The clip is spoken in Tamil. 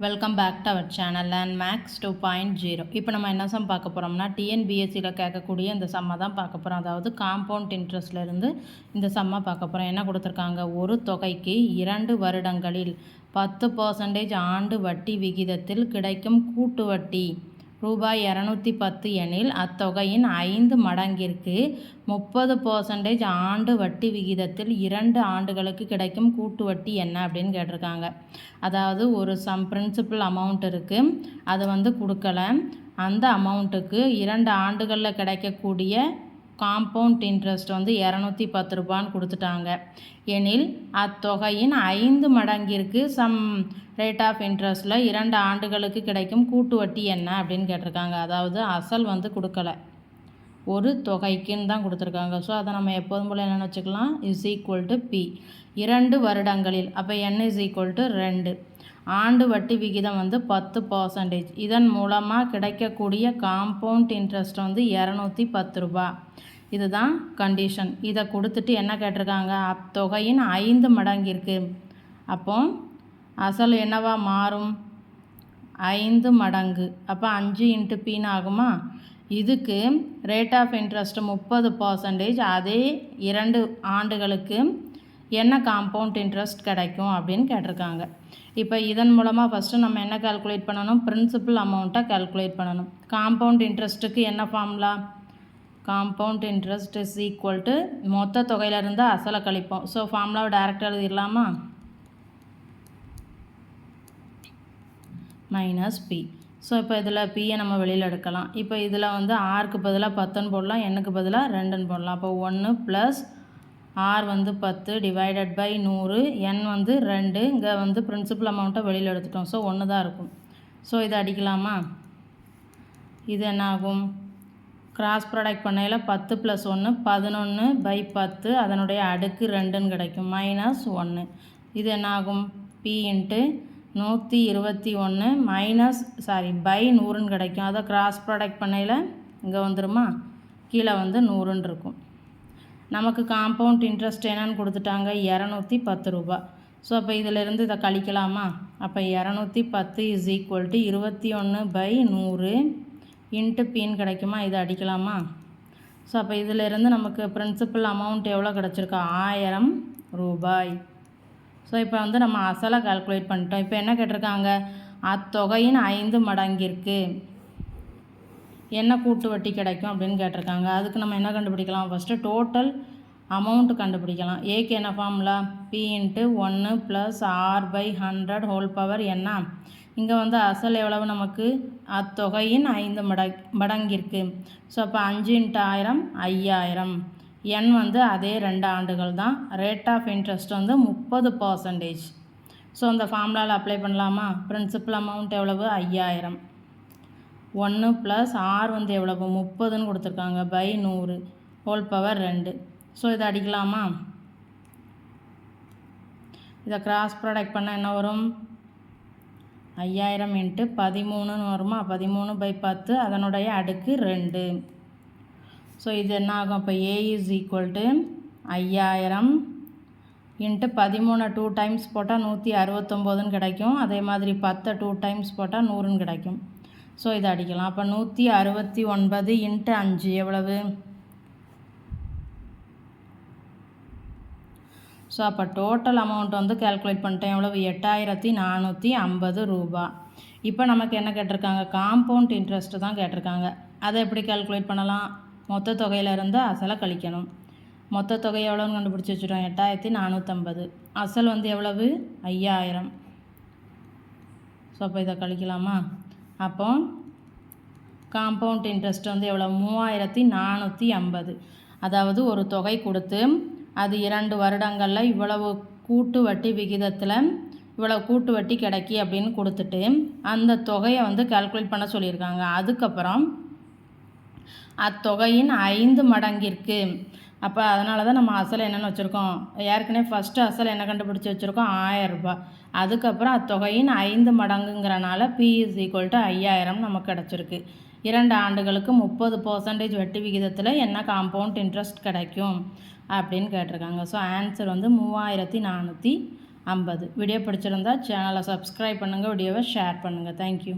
Welcome back to our channel and maths two point zero இப்போ நம்ம என்ன சம் பார்க்க போகிறோம்னா டிஎன்பிஎஸ்சியில் கேட்கக்கூடிய இந்த சம்மை தான் பார்க்க போகிறோம் அதாவது காம்பவுண்ட் இன்ட்ரெஸ்ட்லேருந்து இந்த சம்மை பார்க்க போகிறோம் என்ன கொடுத்துருக்காங்க? ஒரு தொகைக்கு இரண்டு வருடங்களில் பத்து பர்சன்டேஜ் ஆண்டு வட்டி விகிதத்தில் கிடைக்கும் கூட்டு வட்டி. ரூபாய் இரநூத்தி பத்து எனில் அத்தொகையின் ஐந்து மடங்கிற்கு முப்பது பர்சன்டேஜ் ஆண்டு வட்டி விகிதத்தில் இரண்டு ஆண்டுகளுக்கு கிடைக்கும் கூட்டு வட்டி என்ன அப்படின்னு கேட்டிருக்காங்க. அதாவது ஒரு சம் பிரின்சிபல் அமௌண்ட் இருக்குது அது வந்து கொடுக்கல. அந்த அமௌண்ட்டுக்கு இரண்டு ஆண்டுகளில் கிடைக்கக்கூடிய காம்பவுண்ட் இன்ட்ரெஸ்ட் வந்து இரநூத்தி பத்து ரூபான்னு கொடுத்துட்டாங்க. எனில் அத்தொகையின் ஐந்து மடங்கிற்கு சம் ரேட் ஆஃப் இன்ட்ரெஸ்ட்டில் இரண்டு ஆண்டுகளுக்கு கிடைக்கும் கூட்டு வட்டி என்ன அப்படின்னு கேட்டிருக்காங்க. அதாவது அசல் வந்து கொடுக்கல. ஒரு தொகைக்குன்னு தான் கொடுத்துருக்காங்க. ஸோ அதை நம்ம எப்போதும் போல் என்னென்னு வச்சுக்கலாம்? இஸ் ஈக்குவல் டு பி இரண்டு வருடங்களில். அப்போ என் இஸ் ஈக்குவல் டு ரெண்டு. ஆண்டு வட்டி விகிதம் வந்து பத்து பர்சன்டேஜ் இதன் மூலமாக கிடைக்கக்கூடிய காம்பவுண்ட் இன்ட்ரெஸ்ட் வந்து இரநூத்தி பத்து ரூபா. இதுதான் கண்டிஷன் இதை கொடுத்துட்டு என்ன கேட்டிருக்காங்க? அத்தொகையின் ஐந்து மடங்கிற்கு அப்போ அசல் என்னவா மாறும்? ஐந்து மடங்கு. அப்போ அஞ்சு இன்ட்டு பீன் ஆகுமா? இதுக்கு ரேட் ஆஃப் இன்ட்ரெஸ்ட் முப்பது பர்சன்டேஜ் அதே இரண்டு ஆண்டுகளுக்கு என்ன காம்பவுண்ட் இன்ட்ரெஸ்ட் கிடைக்கும் அப்படின்னு கேட்டிருக்காங்க. இப்போ இதன் மூலமாக ஃபஸ்ட்டு நம்ம என்ன கால்குலேட் பண்ணணும்? பிரின்சிபல் அமௌண்ட்டை கால்குலேட் பண்ணணும். காம்பவுண்ட் இன்ட்ரெஸ்ட்டுக்கு என்ன formula compound interest is equal to மொத்த தொகையிலேருந்து அசலை கழிப்போம். ஸோ ஃபார்முலாவை டேரெக்டாக எழுதிடலாமா? மைனஸ் பி ஸோ இப்போ இதில் பியை நம்ம வெளியில் எடுக்கலாம். இப்போ இதில் வந்து ஆருக்கு பதிலாக பத்துன்னு போடலாம். எண்ணுக்கு பதிலாக ரெண்டுன்னு போடலாம். அப்போ ஒன்று ப்ளஸ் ஆர் வந்து பத்து டிவைடட் பை நூறு என் வந்து ரெண்டு இங்கே வந்து பிரின்சிபல் அமௌண்ட்டை வெளியில் எடுத்துட்டோம். ஸோ ஒன்று தான் இருக்கும். ஸோ இதை அடிக்கலாமா? இது என்ன ஆகும்? கிராஸ் ப்ராடக்ட் பண்ணையில் பத்து ப்ளஸ் ஒன்று பதினொன்று பை பத்து அதனுடைய அடுக்கு ரெண்டுன்னு கிடைக்கும். மைனஸ் ஒன்று இது என்ன ஆகும்? பி இன்ட்டு நூற்றி இருபத்தி ஒன்று மைனஸ் சாரி பை நூறுன்னு கிடைக்கும். அதை கிராஸ் ப்ராடக்ட் பண்ணையில் இங்கே வந்துருமா? கீழே வந்து நூறுன்னு இருக்கும். நமக்கு காம்பவுண்ட் இன்ட்ரெஸ்ட் என்னன்னு கொடுத்துட்டாங்க இரநூத்தி பத்து ரூபா ஸோ அப்போ இதிலிருந்து இதை கழிக்கலாமா? அப்போ இரநூத்தி பத்து இஸ் ஈக்குவல் டு இருபத்தி ஒன்று பை நூறு இன்ட்டு பின் கிடைக்குமா? இதை அடிக்கலாமா? ஸோ அப்போ இதிலிருந்து நமக்கு பிரின்சிபல் அமௌண்ட் எவ்வளோ கிடச்சிருக்கா? ஆயிரம் ரூபாய். ஸோ இப்போ வந்து நம்ம அசலை கால்குலேட் பண்ணிட்டோம். இப்போ என்ன கேட்டிருக்காங்க? அத்தொகையின் ஐந்து மடங்கிற்கு என்ன கூட்டு வட்டி கிடைக்கும் அப்படின்னு கேட்டிருக்காங்க. அதுக்கு நம்ம என்ன கண்டுபிடிக்கலாம்? ஃபஸ்ட்டு டோட்டல் அமௌண்ட் கண்டுபிடிக்கலாம். ஏக்கு என்ன ஃபார்முலா பி இன்ட்டு ஒன்று plus R by hundred whole power என்ன? இங்கே வந்து அசல் எவ்வளவு நமக்கு? அத்தொகையின் ஐந்து மட மடங்கிற்கு. ஸோ அப்போ அஞ்சு இன்ட்டு ஆயிரம் ஐயாயிரம். என் வந்து அதே ரெண்டு ஆண்டுகள் தான். ரேட் ஆஃப் இன்ட்ரெஸ்ட் வந்து முப்பது பர்சன்டேஜ் ஸோ அந்த ஃபார்முலாவில் அப்ளை பண்ணலாமா? பிரின்சிபல் அமௌண்ட் எவ்வளவு? ஐயாயிரம். ஒன்று ப்ளஸ் ஆர் வந்து எவ்வளவு? முப்பதுன்னு கொடுத்துருக்காங்க. பை நூறு. ஹோல் பவர் ரெண்டு. ஸோ இதை அடிக்கலாமா? இதை கிராஸ் ப்ராடக்ட் பண்ணால் என்ன வரும்? ஐயாயிரம் இன்ட்டு பதிமூணுன்னு வருமா? பதிமூணு பை பத்து. அதனுடைய அடுக்கு ரெண்டு. ஸோ இது என்ன ஆகும்? இப்போ ஏ இஸ் ஈக்குவல் டு ஐயாயிரம் இன்ட்டு பதிமூணு டூ டைம்ஸ் போட்டால் நூற்றி அறுபத்தொம்போதுன்னு கிடைக்கும். அதே மாதிரி பத்தை டூ டைம்ஸ் போட்டால் நூறுன்னு கிடைக்கும். ஸோ இதை அடிக்கலாம். அப்போ நூற்றி அறுபத்தி ஒன்பது இன்ட்டு அஞ்சு எவ்வளவு? ஸோ அப்போ டோட்டல் அமௌண்ட் வந்து கேல்குலேட் பண்ணிட்டேன். எவ்வளவு? எட்டாயிரத்தி நானூற்றி ஐம்பது ரூபா. இப்போ நமக்கு என்ன கேட்டிருக்காங்க? காம்பவுண்ட் இன்ட்ரெஸ்ட்டு தான் கேட்டிருக்காங்க. அதை எப்படி கேல்குலேட் பண்ணலாம்? மொத்த தொகையிலேருந்து அசலை கழிக்கணும். மொத்த தொகை எவ்வளோன்னு கண்டுபிடிச்சி வச்சுட்டோம். எட்டாயிரத்தி நானூற்றம்பது அசல் வந்து எவ்வளவு? ஐயாயிரம். ஸோ அப்போ இதை கழிக்கலாமா? அப்போ காம்பவுண்ட் இன்ட்ரெஸ்ட் வந்து எவ்வளோ மூவாயிரத்தி நானூற்றி ஐம்பது. அதாவது ஒரு தொகை கொடுத்து அது இரண்டு வருடங்களில் இவ்வளவு கூட்டு வட்டி விகிதத்தில் இவ்வளோ கூட்டு வட்டி கிடைக்கி அப்படின்னு கொடுத்துட்டு அந்த தொகையை வந்து கால்குலேட் பண்ண சொல்லியிருக்காங்க. அதுக்கப்புறம் அத்தொகையின் ஐந்து மடங்கிற்கு. அப்போ அதனால தான் நம்ம அசல் என்னென்னு வச்சுருக்கோம். ஏற்கனவே ஃபஸ்ட்டு அசல் என்ன கண்டுபிடிச்சி வச்சுருக்கோம்? ஆயரரூபா அதுக்கப்புறம் அத்தொகையின் ஐந்து மடங்குங்கிறனால பி இஸ் ஈக்குவல் டு ஐயாயிரம் நமக்கு கிடச்சிருக்கு. இரண்டு ஆண்டுகளுக்கு முப்பது பர்சன்டேஜ் வட்டி விகிதத்தில் என்ன காம்பவுண்ட் இன்ட்ரெஸ்ட் கிடைக்கும்? அப்படின்னு கேட்டிருக்காங்க. ஸோ ஆன்சர் வந்து மூவாயிரத்தி நானூற்றி ஐம்பது. வீடியோ பிடிச்சிருந்தா சேனலை சப்ஸ்கிரைப் பண்ணுங்கள் வீடியோவை ஷேர் பண்ணுங்கள் தேங்க்யூ